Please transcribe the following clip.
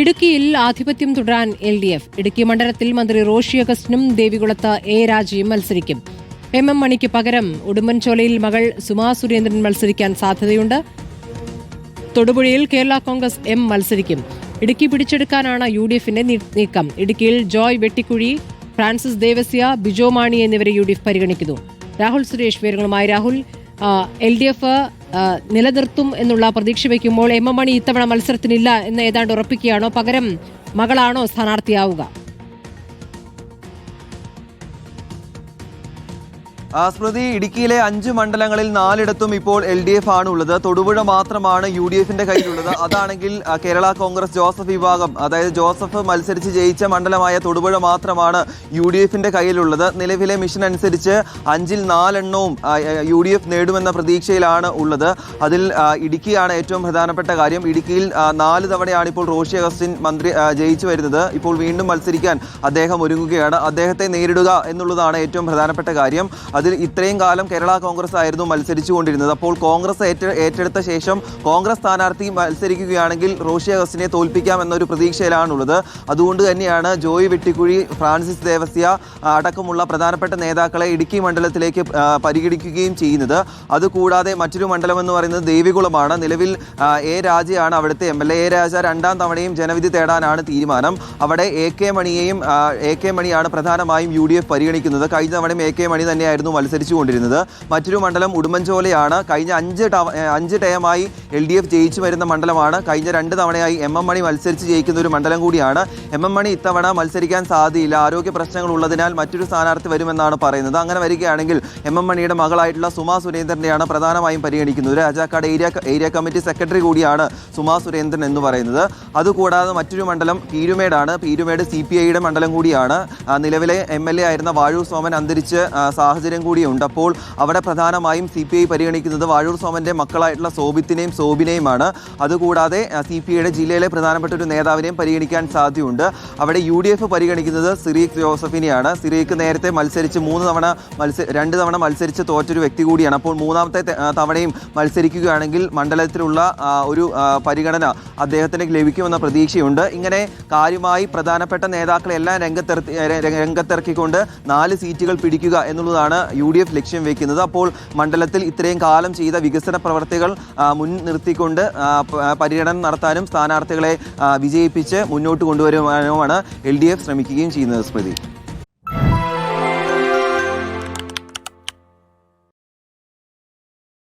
ഇടുക്കിയിൽ ആധിപത്യം തുടരാൻ എൽ ഡി എഫ്. ഇടുക്കി മണ്ഡലത്തിൽ മന്ത്രി റോഷി അഗസ്റ്റിനും ദേവികുളത്ത് എ രാജയും മത്സരിക്കും. എം എം മണിക്ക് പകരം ഉടുമ്പൻചോലയിൽ മകൾ സുമാ സുരേന്ദ്രൻ മത്സരിക്കാൻ സാധ്യതയുണ്ട്. തൊടുപുഴയിൽ കേരള കോൺഗ്രസ് എം മത്സരിക്കും. ഇടുക്കി പിടിച്ചെടുക്കാനാണ് യു ഡി എഫിന്റെ നീക്കം. ഇടുക്കിയിൽ ജോയ് വെട്ടിക്കുഴി ഫ്രാൻസിസ് ദേവസ്യ ബിജോ മാണി എന്നിവരെ യു ഡി എഫ് പരിഗണിക്കുന്നു. രാഹുൽ സുരേഷ് വിവരങ്ങളുമായി രാഹുൽ. എൽ ഡി എഫ് നിലനിർത്തും എന്നുള്ള പ്രതീക്ഷ വയ്ക്കുമ്പോൾ എം എം മണി ഇത്തവണ മത്സരത്തിനില്ല എന്ന് ഏതാണ്ട് ഉറപ്പിക്കുകയാണോ? പകരം മകളാണോ സ്ഥാനാർത്ഥിയാവുക? സ്മൃതി ഇടുക്കിയിലെ അഞ്ച് മണ്ഡലങ്ങളിൽ നാലിടത്തും ഇപ്പോൾ എൽ ഡി എഫ് ആണ് ഉള്ളത് തൊടുപുഴ മാത്രമാണ് യു ഡി എഫിന്റെ കയ്യിലുള്ളത്. അതാണെങ്കിൽ കേരള കോൺഗ്രസ് ജോസഫ് വിഭാഗം അതായത് ജോസഫ് മത്സരിച്ച് ജയിച്ച മണ്ഡലമായ തൊടുപുഴ മാത്രമാണ് യു ഡി എഫിന്റെ കയ്യിലുള്ളത്. നിലവിലെ മിഷൻ അനുസരിച്ച് അഞ്ചിൽ നാലെണ്ണവും യു ഡി എഫ് നേടുമെന്ന പ്രതീക്ഷയിലാണ് ഉള്ളത്. അതിൽ ഇടുക്കിയാണ് ഏറ്റവും പ്രധാനപ്പെട്ട കാര്യം. ഇടുക്കിയിൽ നാല് തവണയാണ് ഇപ്പോൾ റോഷി അഗസ്റ്റിൻ മന്ത്രി ജയിച്ചു വരുന്നത്. ഇപ്പോൾ വീണ്ടും മത്സരിക്കാൻ അദ്ദേഹം ഒരുങ്ങുകയാണ്. അദ്ദേഹത്തെ നേരിടുക എന്നുള്ളതാണ് ഏറ്റവും പ്രധാനപ്പെട്ട കാര്യം. അതിൽ ഇത്രയും കാലം കേരള കോൺഗ്രസ് ആയിരുന്നു മത്സരിച്ചുകൊണ്ടിരുന്നത്. അപ്പോൾ കോൺഗ്രസ് ഏറ്റ ഏറ്റെടുത്ത ശേഷം കോൺഗ്രസ് സ്ഥാനാർത്ഥി മത്സരിക്കുകയാണെങ്കിൽ റോഷി അഗസ്റ്റിനെ തോൽപ്പിക്കാം എന്നൊരു പ്രതീക്ഷയിലാണുള്ളത്. അതുകൊണ്ട് തന്നെയാണ് ജോയ് വെട്ടിക്കുഴി ഫ്രാൻസിസ് ദേവസ്യ അടക്കമുള്ള പ്രധാനപ്പെട്ട നേതാക്കളെ ഇടുക്കി മണ്ഡലത്തിലേക്ക് പരിഗണിക്കുകയും ചെയ്യുന്നത്. അതുകൂടാതെ മറ്റൊരു മണ്ഡലം എന്ന് പറയുന്നത് ദേവികുളമാണ്. നിലവിൽ എ രാജയാണ് അവിടുത്തെ എം എൽ എ. രാജ രണ്ടാം തവണയും ജനവിധി തേടാനാണ് തീരുമാനം. അവിടെ എ കെ മണിയെയും എ കെ മണിയാണ് പ്രധാനമായും യു ഡി എഫ് പരിഗണിക്കുന്നത്. കഴിഞ്ഞ തവണയും എ കെ മണി തന്നെയായിരുന്നു മത്സരിച്ചുകൊണ്ടിരുന്നത്. മറ്റൊരു മണ്ഡലം ഉടുമ്പൻചോലയാണ്. കഴിഞ്ഞ അഞ്ച് അഞ്ച് ടയമായി എൽ ഡി എഫ് ജയിച്ചു വരുന്ന മണ്ഡലമാണ്. കഴിഞ്ഞ രണ്ട് തവണയായി എം എം മണി മത്സരിച്ച് ജയിക്കുന്ന ഒരു മണ്ഡലം കൂടിയാണ്. എം എം മണി ഇത്തവണ മത്സരിക്കാൻ സാധ്യയില്ല. ആരോഗ്യ പ്രശ്നങ്ങൾ ഉള്ളതിനാൽ മറ്റൊരു സ്ഥാനാർത്ഥി വരുമെന്നാണ് പറയുന്നത്. അങ്ങനെ വരികയാണെങ്കിൽ എം എം മണിയുടെ മകളായിട്ടുള്ള സുമാ സുരേന്ദ്രനെയാണ് പ്രധാനമായും പരിഗണിക്കുന്നത്. Rajakkad area area committee secretary കൂടിയാണ് സുമാ സുരേന്ദ്രൻ എന്ന് പറയുന്നത്. അതുകൂടാതെ മറ്റൊരു മണ്ഡലം പീരുമേടാണ്. പീരുമേട് സി പി ഐയുടെ മണ്ഡലം കൂടിയാണ്. നിലവിലെ എം എൽ എ ആയിരുന്ന വാഴു സോമൻ അന്തരിച്ച് ആ, സാഹചര്യം കൂടിയുണ്ട്. അപ്പോൾ അവിടെ പ്രധാനമായും സി പി ഐ പരിഗണിക്കുന്നത് വാഴൂർ സോമന്റെ മക്കളായിട്ടുള്ള സോബിത്തിനെയും സോബിനെയുമാണ്. അതുകൂടാതെ സി പി ഐയുടെ ജില്ലയിലെ പ്രധാനപ്പെട്ട ഒരു നേതാവിനെയും പരിഗണിക്കാൻ സാധ്യതയുണ്ട്. അവിടെ യു ഡി എഫ് പരിഗണിക്കുന്നത് സിറീഖ് ജോസഫിനെയാണ്. സിറീഖ് നേരത്തെ മത്സരിച്ച് മൂന്ന് തവണ മത്സ രണ്ട് തവണ മത്സരിച്ച് തോറ്റൊരു വ്യക്തി കൂടിയാണ്. അപ്പോൾ മൂന്നാമത്തെ തവണയും മത്സരിക്കുകയാണെങ്കിൽ മണ്ഡലത്തിലുള്ള ഒരു പരിഗണന അദ്ദേഹത്തിന് ലഭിക്കുമെന്ന പ്രതീക്ഷയുണ്ട്. ഇങ്ങനെ കാര്യമായി പ്രധാനപ്പെട്ട നേതാക്കളെല്ലാം രംഗത്തിറക്കി രംഗത്തിറക്കിക്കൊണ്ട് നാല് സീറ്റുകൾ പിടിക്കുക എന്നുള്ളതാണ് യു ഡി എഫ് ലക്ഷ്യം വെക്കുന്നത്. അപ്പോൾ മണ്ഡലത്തിൽ ഇത്രയും കാലം ചെയ്ത വികസന പ്രവർത്തികൾ ആ, മുൻ നിർത്തിക്കൊണ്ട് ആ, പ- ആ, പര്യടനം നടത്താനും സ്ഥാനാർത്ഥികളെ വിജയിപ്പിച്ച് മുന്നോട്ട് കൊണ്ടുവരുവാനുമാണ് എൽ ഡി എഫ് ശ്രമിക്കുകയും ചെയ്യുന്നത് സ്മൃതി.